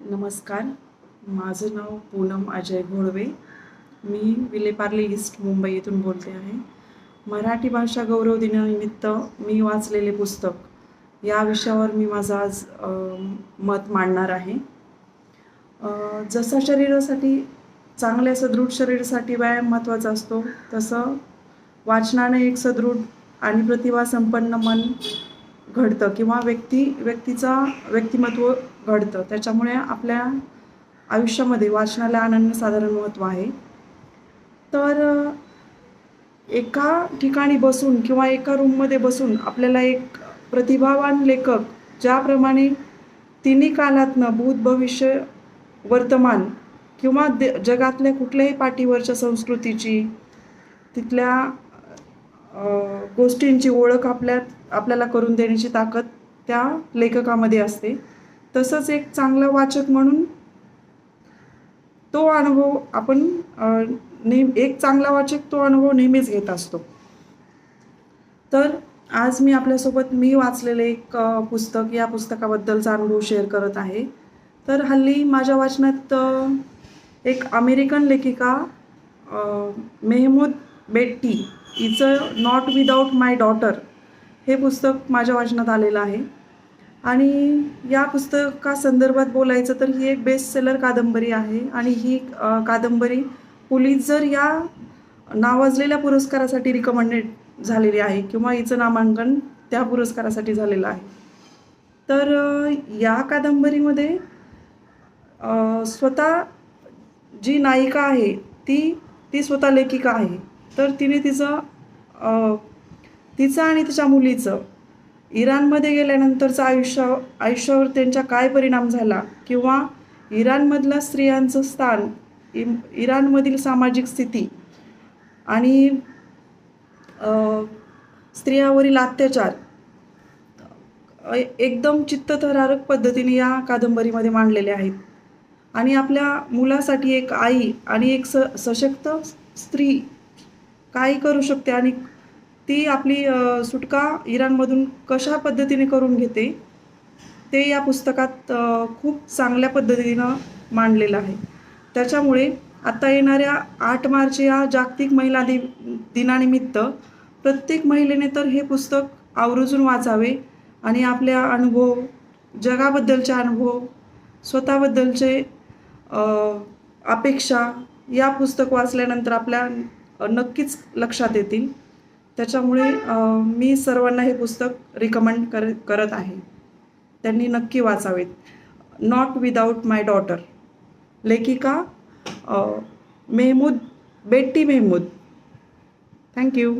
नमस्कार. माझं नाव पूनम अजय घोळवे मी विलेपार्ले ईस्ट मुंबई येथून बोलते आहे. मराठी भाषा गौरव दिनानिमित्त मी वाचलेले पुस्तक या विषयावर मी माझं आज मत मांडणार आहे. जसं शरीरासाठी चांगल्या सदृढ शरीरासाठी व्यायाम महत्त्वाचा असतो तसं वाचनाने एक सदृढ आणि प्रतिभा संपन्न मन घडतं किंवा व्यक्ती व्यक्तीचा व्यक्तिमत्व घडतं. त्याच्यामुळे आपल्या आयुष्यामध्ये वाचनाला अनन्यसाधारण महत्त्व आहे. तर एका ठिकाणी बसून किंवा एका रूममध्ये बसून आपल्याला एक प्रतिभावान लेखक ज्याप्रमाणे तिन्ही कालातनं भूत भविष्य वर्तमान किंवा दे जगातल्या कुठल्याही पाठीवरच्या संस्कृतीची तिथल्या गोष्टींची ओळख आपल्या आपल्याला करून देण्याची ताकद त्या लेखकामध्ये असते. तसंच एक चांगला वाचक म्हणून तो अनुभव आपण नेहमी एक चांगला वाचक तो अनुभव नेहमीच घेत असतो. तर आज मी आपल्यासोबत मी वाचलेले एक पुस्तक या पुस्तकाबद्दलचा अनुभव शेअर करत आहे. तर हल्ली माझ्या वाचनात एक अमेरिकन लेखिका मेहमूद बेट्टी हिचं नॉट विदाऊट माय डॉटर हे पुस्तक माझ्या वाचनात आलेलं आहे. आणि या पुस्तकासंदर्भात बोलायचं तर ही एक बेस्ट सेलर कादंबरी आहे. आणि ही कादंबरी कादंबरी जर या नावाजलेल्या पुरस्कारासाठी रिकमेंडेड झालेली आहे किंवा हिचं नामांकन त्या पुरस्कारासाठी झालेलं आहे. तर या कादंबरीमध्ये स्वतः जी नायिका आहे ती ती स्वतः लेखिका आहे. तर तिने तिचं तिचं आणि तिच्या मुलीचं इराणमध्ये गेल्यानंतरचं आयुष्य आयुष्यावर त्यांच्या काय परिणाम झाला? किंवा इराणमधलं स्त्रियांचं स्थान इम इराणमधील सामाजिक स्थिती आणि स्त्रियावरील अत्याचार एकदम चित्तथरारक पद्धतीने या कादंबरीमध्ये मांडलेले आहेत. आणि आपल्या मुलासाठी एक आई आणि एक स सशक्त स्त्री काय करू शकते? आणि ती आपली सुटका इराणमधून कशा पद्धतीने करून घेते ते या पुस्तकात खूप चांगल्या पद्धतीनं मांडलेलं आहे. त्याच्यामुळे आता येणाऱ्या आठ मार्च या जागतिक महिला दि दिनानिमित्त प्रत्येक महिलेने तर हे पुस्तक आवर्जून वाचावे आणि आपल्या अनुभव जगाबद्दलचे अनुभव स्वतःबद्दलचे अपेक्षा या पुस्तक वाचल्यानंतर आपल्या नक्कीच लक्षात येतील. त्याच्यामुळे मी सर्वांना हे पुस्तक रिकमेंड कर करत आहे. त्यांनी नक्की वाचावेत. नॉट विदाऊट माय डॉटर लेखिका मेहमूद बेट्टी मेहमूद. थँक्यू